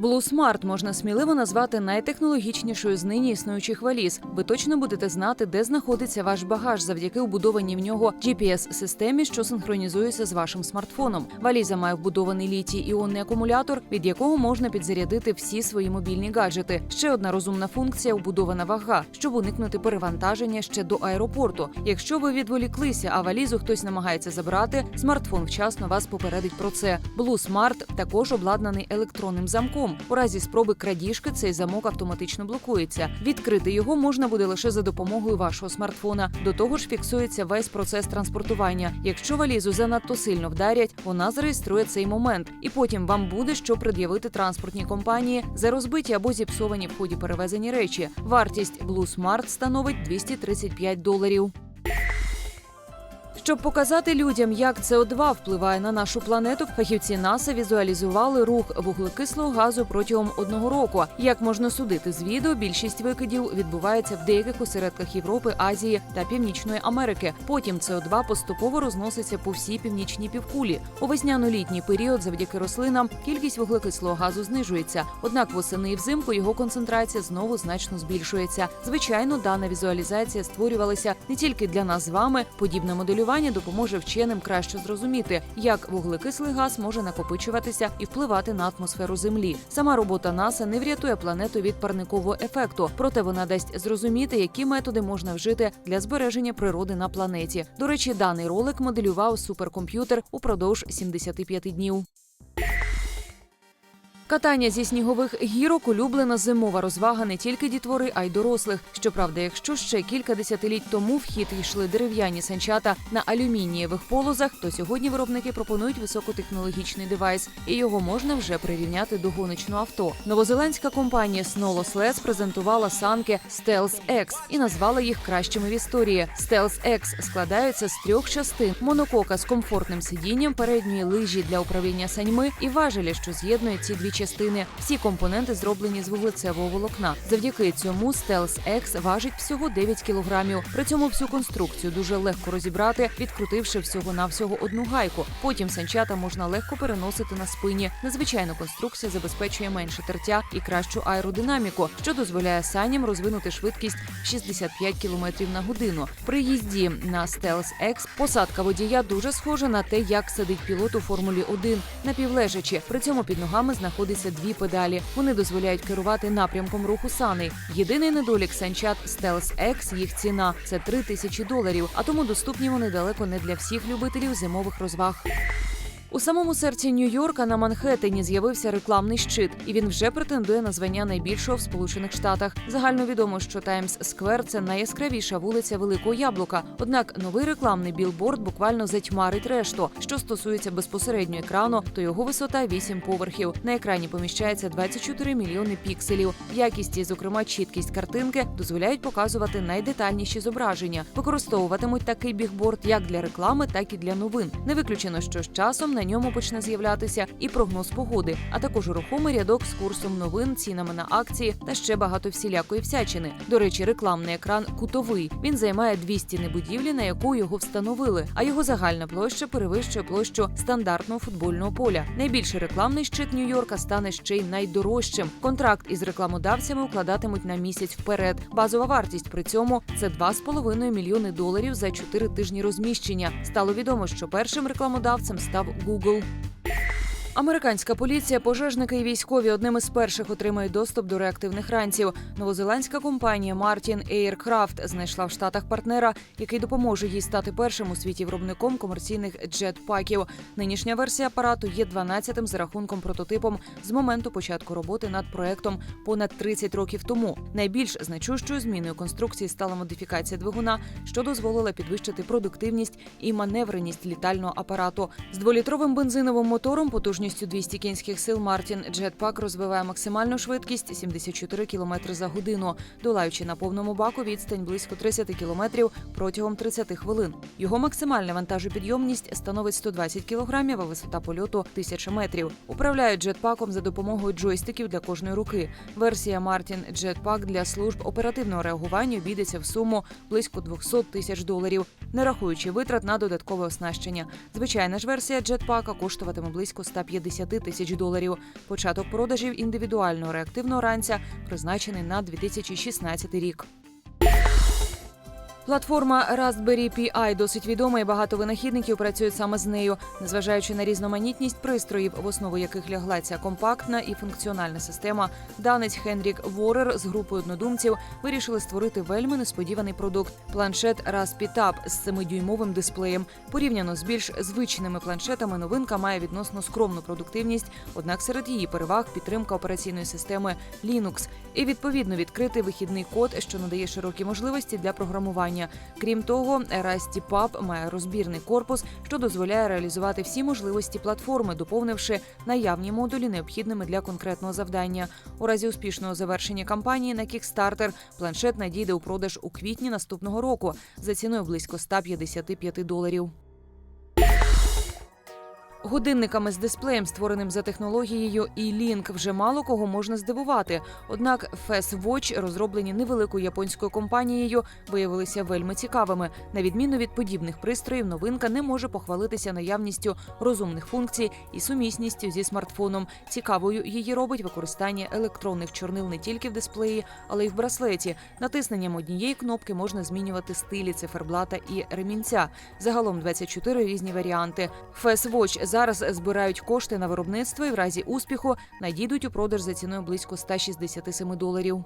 Blue Smart можна сміливо назвати найтехнологічнішою з нині існуючих валіз. Ви точно будете знати, де знаходиться ваш багаж завдяки вбудованій в нього GPS-системі, що синхронізується з вашим смартфоном. Валіза має вбудований літій іонний акумулятор, від якого можна підзарядити всі свої мобільні гаджети. Ще одна розумна функція вбудована вага, щоб уникнути перевантаження ще до аеропорту. Якщо ви відволіклися, а валізу хтось намагається забрати, смартфон вчасно вас попередить про це. Blue Smart також обладнаний електронним замком. У разі спроби крадіжки цей замок автоматично блокується. Відкрити його можна буде лише за допомогою вашого смартфона. До того ж, фіксується весь процес транспортування. Якщо валізу занадто сильно вдарять, вона зареєструє цей момент, і потім вам буде що пред'явити транспортній компанії за розбиті або зіпсовані в ході перевезені речі. Вартість Blue Smart становить 235 доларів. Щоб показати людям, як СО2 впливає на нашу планету, фахівці НАСА візуалізували рух вуглекислого газу протягом одного року. Як можна судити з відео, більшість викидів відбувається в деяких осередках Європи, Азії та Північної Америки. Потім СО2 поступово розноситься по всій північній півкулі. У весняно-літній період, завдяки рослинам, кількість вуглекислого газу знижується. Однак восени і взимку його концентрація знову значно збільшується. Звичайно, дана візуалізація створювалася не тільки для нас з вами. Подібне моделювання допоможе вченим краще зрозуміти, як вуглекислий газ може накопичуватися і впливати на атмосферу Землі. Сама робота НАСА не врятує планету від парникового ефекту, проте вона дасть зрозуміти, які методи можна вжити для збереження природи на планеті. До речі, даний ролик моделював суперкомп'ютер упродовж 75 днів. Катання зі снігових гірок улюблена зимова розвага не тільки дітвори, а й дорослих. Щоправда, якщо ще кілька десятиліть тому в хід йшли дерев'яні санчата на алюмінієвих полозах, то сьогодні виробники пропонують високотехнологічний девайс, і його можна вже прирівняти до гоночного авто. Новозеландська компанія Snolow Sleds презентувала санки Stealth X і назвала їх кращими в історії. Stealth X складаються з трьох частин: монокока з комфортним сидінням, передньої лижі для управління саньми і важелі, що з'єднує ці дві частини. Всі компоненти зроблені з вуглецевого волокна. Завдяки цьому Стелс Екс важить всього 9 кілограмів. При цьому всю конструкцію дуже легко розібрати, відкрутивши всього на всього одну гайку. Потім санчата можна легко переносити на спині. Незвичайна конструкція забезпечує менше тертя і кращу аеродинаміку, що дозволяє саням розвинути швидкість 65 км на годину. При їзді на Стелс Екс посадка водія дуже схожа на те, як сидить пілот у формулі 1 напівлежачі. При цьому під ногами знаходиться 152 педалі. Вони дозволяють керувати напрямком руху сани. Єдиний недолік санчат Стелс X їх ціна це 3 тисячі доларів, а тому доступні вони далеко не для всіх любителів зимових розваг. У самому серці Нью-Йорка на Манхеттені з'явився рекламний щит, і він вже претендує на звання найбільшого в Сполучених Штатах. Загально відомо, що Таймс Сквер це найяскравіша вулиця Великого Яблука. Однак новий рекламний білборд буквально затьмарить решту. Що стосується безпосередньо екрану, то його висота 8 поверхів. На екрані поміщається 24 мільйони пікселів. Якість і, зокрема, чіткість картинки дозволяють показувати найдетальніші зображення. Використовуватимуть такий бігборд як для реклами, так і для новин. Не виключено, що з часом на ньому почне з'являтися і прогноз погоди, а також рухомий рядок з курсом новин, цінами на акції та ще багато всілякої всячини. До речі, рекламний екран кутовий. Він займає дві стіни будівлі, на яку його встановили. А його загальна площа перевищує площу стандартного футбольного поля. Найбільший рекламний щит Нью-Йорка стане ще й найдорожчим. Контракт із рекламодавцями укладатимуть на місяць вперед. Базова вартість при цьому це 2,5 мільйони доларів за 4 тижні розміщення. Стало відомо, що першим рекламодавцем став Google. Google. Американська поліція, пожежники і військові одним із перших отримають доступ до реактивних ранців. Новозеландська компанія Martin Aircraft знайшла в штатах партнера, який допоможе їй стати першим у світі виробником комерційних джетпаків. Нинішня версія апарату є 12-тим за рахунком прототипом з моменту початку роботи над проектом понад 30 років тому. Найбільш значущою зміною конструкції стала модифікація двигуна, що дозволила підвищити продуктивність і маневреність літального апарату. З дволітровим бензиновим мотором потужністю 200 кінських сил Мартін Джетпак розвиває максимальну швидкість 74 км за годину, долаючи на повному баку відстань близько 30 км протягом 30 хвилин. Його максимальна вантажопідйомність становить 120 кг, а висота польоту 1000 метрів. Управляють джетпаком за допомогою джойстиків для кожної руки. Версія Мартін Джетпак для служб оперативного реагування обійдеться в суму близько 200 тисяч доларів, не рахуючи витрат на додаткове оснащення. Звичайна ж версія джетпака коштуватиме близько 150 50 тисяч доларів. Початок продажів індивідуального реактивного ранця призначений на 2016 рік. Платформа Raspberry Pi досить відома і багато винахідників працюють саме з нею, незважаючи на різноманітність пристроїв, в основу яких лягла ця компактна і функціональна система. Данець Хенрік Ворер з групою однодумців вирішили створити вельми несподіваний продукт планшет Raspberry Tab з 7-дюймовим дисплеєм. Порівняно з більш звичними планшетами, новинка має відносно скромну продуктивність. Однак серед її переваг підтримка операційної системи Linux і відповідно відкритий вихідний код, що надає широкі можливості для програмування. Крім того, Rasty Pub має розбірний корпус, що дозволяє реалізувати всі можливості платформи, доповнивши наявні модулі необхідними для конкретного завдання. У разі успішного завершення кампанії на Kickstarter планшет надійде у продаж у квітні наступного року за ціною близько 155 доларів. Годинниками з дисплеєм, створеним за технологією e-Link, вже мало кого можна здивувати. Однак Fast Watch, розроблені невеликою японською компанією, виявилися вельми цікавими. На відміну від подібних пристроїв, новинка не може похвалитися наявністю розумних функцій і сумісністю зі смартфоном. Цікавою її робить використання електронних чорнил не тільки в дисплеї, але й в браслеті. Натисненням однієї кнопки можна змінювати стилі циферблата і ремінця. Загалом 24 різні варіанти. Fast Watch зараз збирають кошти на виробництво і в разі успіху надійдуть у продаж за ціною близько 167 доларів.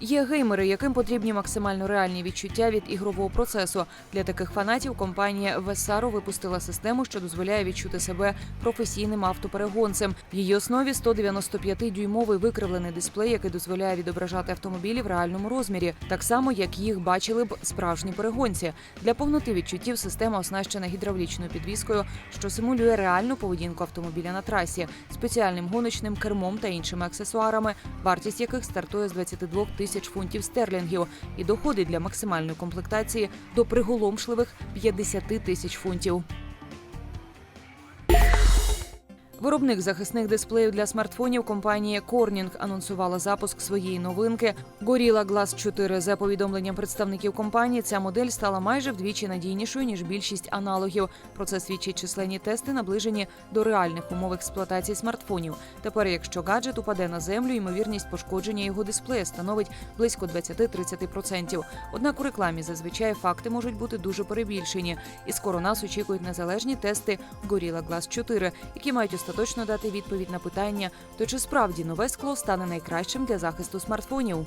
Є геймери, яким потрібні максимально реальні відчуття від ігрового процесу. Для таких фанатів компанія Весаро випустила систему, що дозволяє відчути себе професійним автоперегонцем. В її основі 195-дюймовий викривлений дисплей, який дозволяє відображати автомобілі в реальному розмірі, так само як їх бачили б справжні перегонці. Для повноти відчуттів система оснащена гідравлічною підвіскою, що симулює реальну поведінку автомобіля на трасі, спеціальним гоночним кермом та іншими аксесуарами, вартість яких стартує з 22 тисяч фунтів стерлінгів і доходить для максимальної комплектації до приголомшливих 50 тисяч фунтів. Виробник захисних дисплеїв для смартфонів компанія Corning анонсувала запуск своєї новинки Gorilla Glass 4. За повідомленням представників компанії, ця модель стала майже вдвічі надійнішою ніж більшість аналогів. Про це свідчать численні тести, наближені до реальних умов експлуатації смартфонів. Тепер, якщо гаджет упаде на землю, ймовірність пошкодження його дисплея становить близько 20-30%. Однак у рекламі зазвичай факти можуть бути дуже перебільшені, і скоро нас очікують незалежні тести Gorilla Glass 4, які мають остаточно дати відповідь на питання, то чи справді нове скло стане найкращим для захисту смартфонів.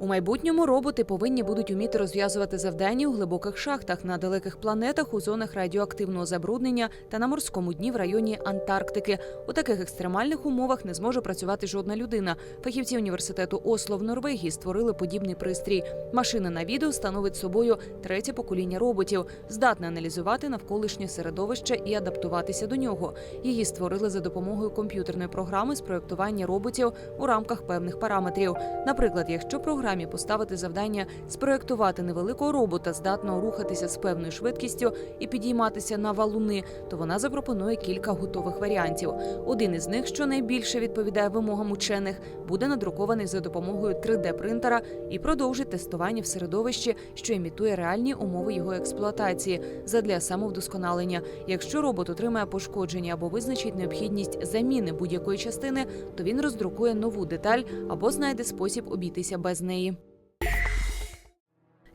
У майбутньому роботи повинні будуть уміти розв'язувати завдання у глибоких шахтах на далеких планетах у зонах радіоактивного забруднення та на морському дні в районі Антарктики. У таких екстремальних умовах не зможе працювати жодна людина. Фахівці університету Осло в Норвегії створили подібний пристрій. Машина на відео становить собою третє покоління роботів, здатне аналізувати навколишнє середовище і адаптуватися до нього. Її створили за допомогою комп'ютерної програми з проєктування роботів у рамках певних параметрів. Наприклад, якщо програмі поставити завдання спроєктувати невеликого робота, здатного рухатися з певною швидкістю і підійматися на валуни, то вона запропонує кілька готових варіантів. Один із них, що найбільше відповідає вимогам учених, буде надрукований за допомогою 3D-принтера і продовжить тестування в середовищі, що імітує реальні умови його експлуатації задля самовдосконалення. Якщо робот отримає пошкодження або визначить необхідність заміни будь-якої частини, то він роздрукує нову деталь або знайде спосіб обійтися без неї. неї.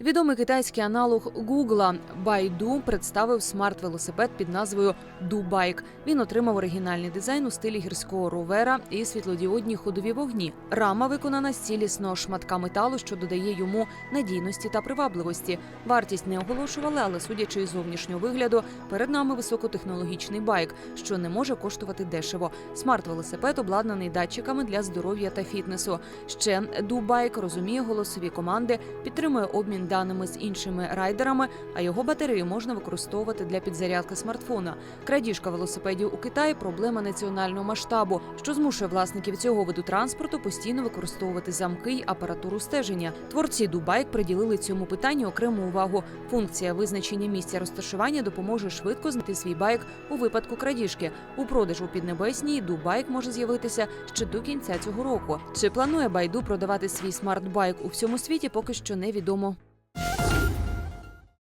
Відомий китайський аналог Гугла Baidu представив смарт-велосипед під назвою Дубайк. Він отримав оригінальний дизайн у стилі гірського ровера і світлодіодні ходові вогні. Рама виконана з цілісного шматка металу, що додає йому надійності та привабливості. Вартість не оголошували, але судячи із зовнішнього вигляду, перед нами високотехнологічний байк, що не може коштувати дешево. Смарт-велосипед обладнаний датчиками для здоров'я та фітнесу. Ще Дубайк розуміє голосові команди, підтримує обмін даними з іншими райдерами, а його батарею можна використовувати для підзарядки смартфона. Крадіжка велосипедів у Китаї проблема національного масштабу, що змушує власників цього виду транспорту постійно використовувати замки й апаратуру стеження. Творці Дубайк приділили цьому питанню окрему увагу. Функція визначення місця розташування допоможе швидко знайти свій байк у випадку крадіжки. У продажу піднебесній Дубайк може з'явитися ще до кінця цього року. Чи планує Байду продавати свій смарт-байк у всьому світі, поки що невідомо.